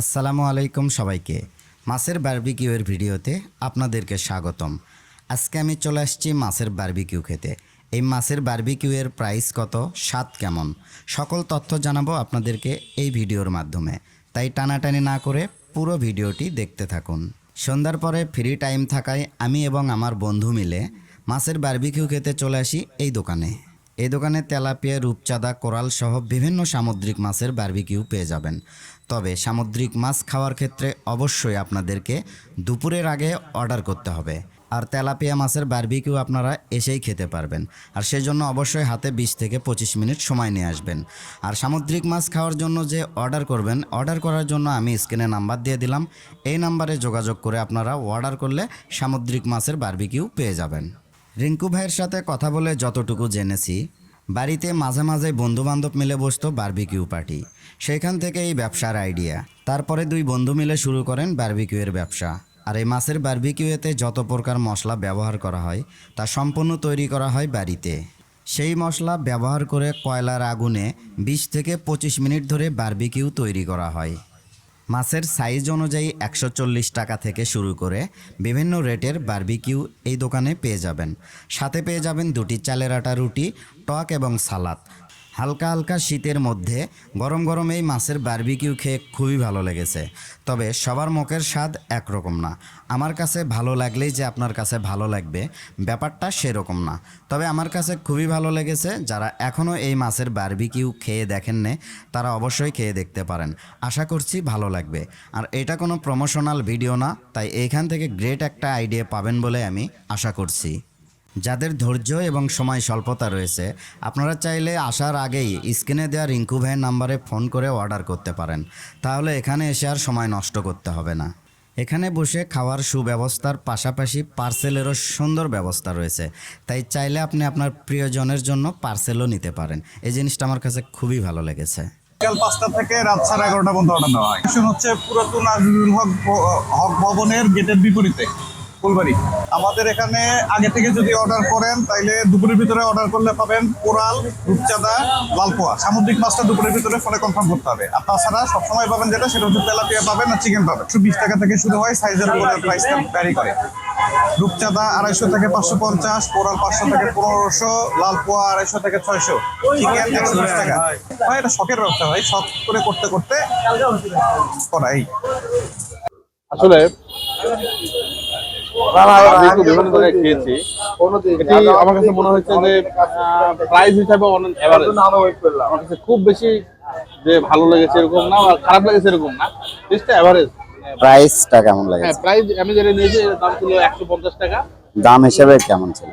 আসসালামু আলাইকুম সবাইকে। মাছের বারবিকিউয়ের ভিডিওতে আপনাদেরকে স্বাগতম। আজকে আমি চলে আসছি মাছের বারবিকিউ খেতে। এই মাছের বারবিকিউয়ের প্রাইস কত, স্বাদ কেমন, সকল তথ্য জানাব আপনাদেরকে এই ভিডিওর মাধ্যমে। তাই টানাটানি না করে পুরো ভিডিওটি দেখতে থাকুন। সন্ধ্যার পরে ফ্রি টাইম থাকায় আমি এবং আমার বন্ধু মিলে মাছের বারবিকিউ খেতে চলে আসি এই দোকানে। এই দোকানে তেলাপিয়া, রূপচাঁদা, কোরাল সহ বিভিন্ন সামুদ্রিক মাছের বার্বিকিউ পেয়ে যাবেন। তবে সামুদ্রিক মাছ খাওয়ার ক্ষেত্রে অবশ্যই আপনাদেরকে দুপুরের আগে অর্ডার করতে হবে। আর তেলাপিয়া মাছের বার্বিকিউ আপনারা এসেই খেতে পারবেন। আর সেজন্য অবশ্যই হাতে বিশ থেকে পঁচিশ মিনিট সময় নিয়ে আসবেন। আর সামুদ্রিক মাছ খাওয়ার জন্য যে অর্ডার করবেন অর্ডার করার জন্য আমি স্ক্রিনে নাম্বার দিয়ে দিলাম। এই নাম্বারে যোগাযোগ করে আপনারা অর্ডার করলে সামুদ্রিক মাছের বার্বিকিউ পেয়ে যাবেন। রিঙ্কু ভাইয়ের সাথে কথা বলে যতটুকু জেনেছি বাড়িতে মাঝে মাঝে বন্ধু বান্ধব মিলে বসতো বার্বিকিউ পার্টি। সেখান থেকে এই ব্যবসার আইডিয়া। তারপরে দুই বন্ধু মিলে শুরু করেন বার্বিকিউয়ের ব্যবসা। আর এই মাছের বারবিকিউতে যত প্রকার মশলা ব্যবহার করা হয়, তা সম্পূর্ণ তৈরি করা হয় বাড়িতে। সেই মশলা ব্যবহার করে কয়লার আগুনে বিশ থেকে পঁচিশ মিনিট ধরে বার্বিকিউ তৈরি করা হয়। মাছের সাইজ অনুযায়ী একশো চল্লিশ টাকা থেকে শুরু করে বিভিন্ন রেটের বার্বিকিউ এই দোকানে পেয়ে যাবেন। সাথে পেয়ে যাবেন দুটি চালের আটা, রুটি, টক এবং সালাদ। হালকা হালকা শীতের মধ্যে গরম গরম এই মাছের বারবিকিউ খেয়ে খুবই ভালো লেগেছে। তবে সবার মুখের স্বাদ একরকম না। আমার কাছে ভালো লাগলেই যে আপনার কাছে ভালো লাগবে, ব্যাপারটা সেরকম না। তবে আমার কাছে খুবই ভালো লেগেছে যারা এখনও এই মাছের বার্বিকিউ খেয়ে দেখেন নে তারা অবশ্যই খেয়ে দেখতে পারেন। আশা করছি ভালো লাগবে। আর এটা কোনো প্রমোশনাল ভিডিও না, তাই এইখান থেকে গ্রেট একটা আইডিয়া পাবেন বলে আমি আশা করছি। যাদের ধৈর্য এবং সময় স্বল্পতা রয়েছে, আপনারা চাইলে আসার আগেই স্ক্রিনে দেওয়া রিঙ্কু ভাইয়ের নাম্বারে ফোন করে অর্ডার করতে পারেন। তাহলে এখানে এসে আর সময় নষ্ট করতে হবে না। এখানে বসে খাওয়ার সুব্যবস্থার পাশাপাশি পার্সেলেরও সুন্দর ব্যবস্থা রয়েছে। তাই চাইলে আপনি আপনার প্রিয়জনের জন্য পার্সেলও নিতে পারেন। এই জিনিসটা আমার কাছে খুবই ভালো লেগেছে। পাঁচটা থেকে রাত সাড়ে এগারোটা পর্যন্ত অর্ডার দেওয়া হয়। হচ্ছে পুরাতন আজিজুল হক হক ভবনের গেটের বিপরীতে। ফুলবাড়ি। আমাদের এখানে আগে থেকে যদি অর্ডার করেন, তাইলে দুপুরের ভিতরে অর্ডার করলে পাবেন কোরাল, রূপচাঁদা, লালপোয়া। সামুদ্রিক মাছটা দুপুরের ভিতরে ফোনে কনফার্ম করতে হবে। আর তাছাড়া সবসময় পাবেন যেটা, সেটা হচ্ছে তেলাপিয়া পাবেন আর চিকেন পাবেন। একশো বিশ টাকা থেকে শুরু হয় সাইজের উপরে প্রাইসটা ভ্যারি করে। রূপচাঁদা আড়াইশো থেকে পাঁচশো পঞ্চাশ, কোরাল পাঁচশো থেকে পনেরোশো, লালপোয়া আড়াইশো থেকে ছয়শো। চিকেন একশো বিশ টাকা। ভাই, এটা শখের ব্যবসা, ভাই। শখ করে করতে করতে করাই। আসলে আমি তো বিভিন্ন জায়গায় খেয়েছি। এটি আমার কাছে মনে হচ্ছে যে প্রাইস হিসাবে অনেক average। আমার কাছে খুব বেশি যে ভালো লেগেছে এরকম না আর খারাপ লেগেছে এরকম না। টেস্টটা অ্যাভারেজ প্রাইসটা কেমন হ্যাঁ প্রাইস আমি যেটা নিয়েছি এর দাম ছিল একশো পঞ্চাশ টাকা। দাম হিসেবে কেমন ছিল?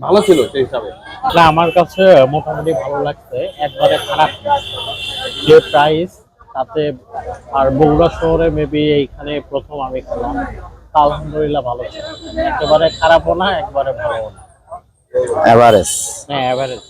ভালো ছিল সেই হিসাবে। না আমার কাছে মোটামুটি ভালো লাগছে একবারে খারাপ যে প্রাইস তাতে আর বগুড়া শহরে মেবি এইখানে প্রথম আমি খেলাম। আলহামদুলিল্লাহ ভালো একেবারে খারাপও না একবারে ভালো না। এভারেজ হ্যাঁ অ্যাভারেজ